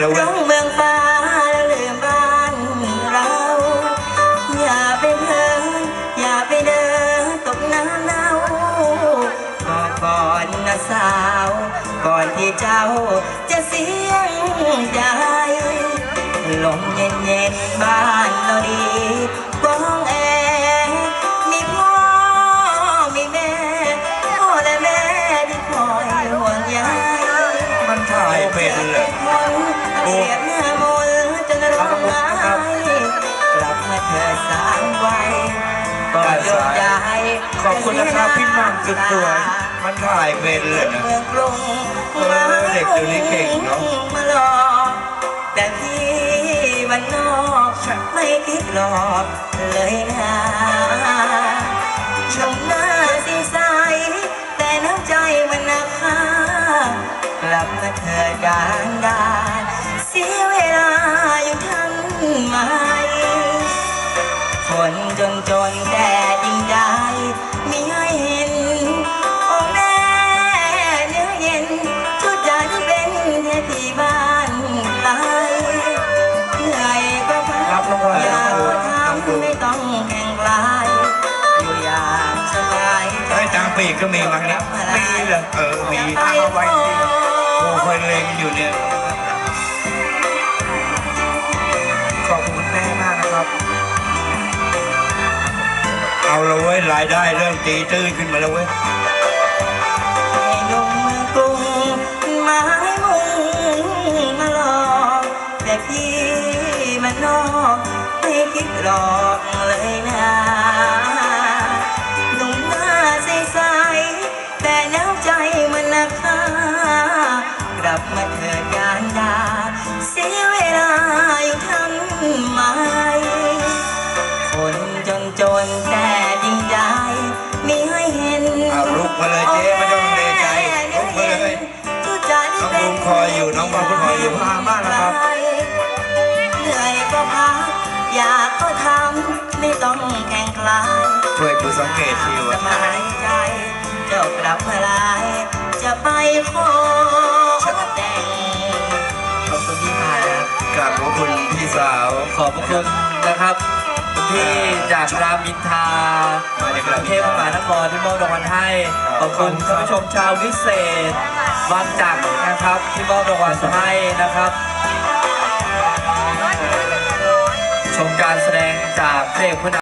แล้วเว้ยงเมืองฟ้าแล้วลืมบ้านเรา อย่าไปเดินอย่าไปเดินตกน้ำเน่าก็ก่อนนะสาว ก่อนที่เจ้าจะเสียงใจ ลมเย็นๆบ้านเราดี เสียหน้ามนจนร้องไห้กลับมาเธอสามวัยก่อนยกย้ายขอบคุณนะครับพี่มัมสุดสวยมันถ่ายเป็นเลยนะเมืองกรุงเออเด็กเดี๋ยวนี้เก่งเนอะมาหลอกแต่ที่วันนอกไม่คิดหลอกเลยนะชมหน้าสีใสแต่น้ำใจมันหนักค่ากลับมาเธอดานด องแข่งไกลอยู่อย่างสบายไอ้ยตามปีกก็มีมั้งเนี่ยมีเหรอเออมีไปเอาไว้ขอที่โอ้เคยเล็งอยู่เนี่ยขอบคุณแม่มากนะครับ เอาละเว้ยรายได้เริ่มตีตื้นขึ้นมาแล้วเว้ยให้หนุ่มเมืองกรุงมาให้มุ่งมาหลอกแต่พี่มันนอกไม่ คิดหลอกเลยนะหนุ่มหน้าใสๆแต่น้ำใจมันนักค่ากลับมาเถิดยานดาเสียเวลาอยู่ทำไมคนจนจนๆแต่จริงใจมีให้เห็นเอาลุกมาเลยเจ๊ไม่ต้องเลใจลุกมาเลยทุกใจที่เป็นน้องบูมคอยอยู่น้องบูมคอยอยู่พามากนะครับ กก็ทำไม่ต้องแข่งคลายช่วยกูสังเกตทีสว่าบายใจ เจ้ากลับมาลายจะไปขอแต่งขอบคุณที่มานะครับกราบขอบคุณพี่สาวขอบพระคุณนะครับคุณพี่จากรามอินทรามาจากกรุงเทพมหานครที่มอบรางวัลให้ขอบคุณท่านผู้ชมชาววิเศษบางจากนะครับที่มอบรางวัลให้นะครับ ชมการแสดงจากเพลงพระนาม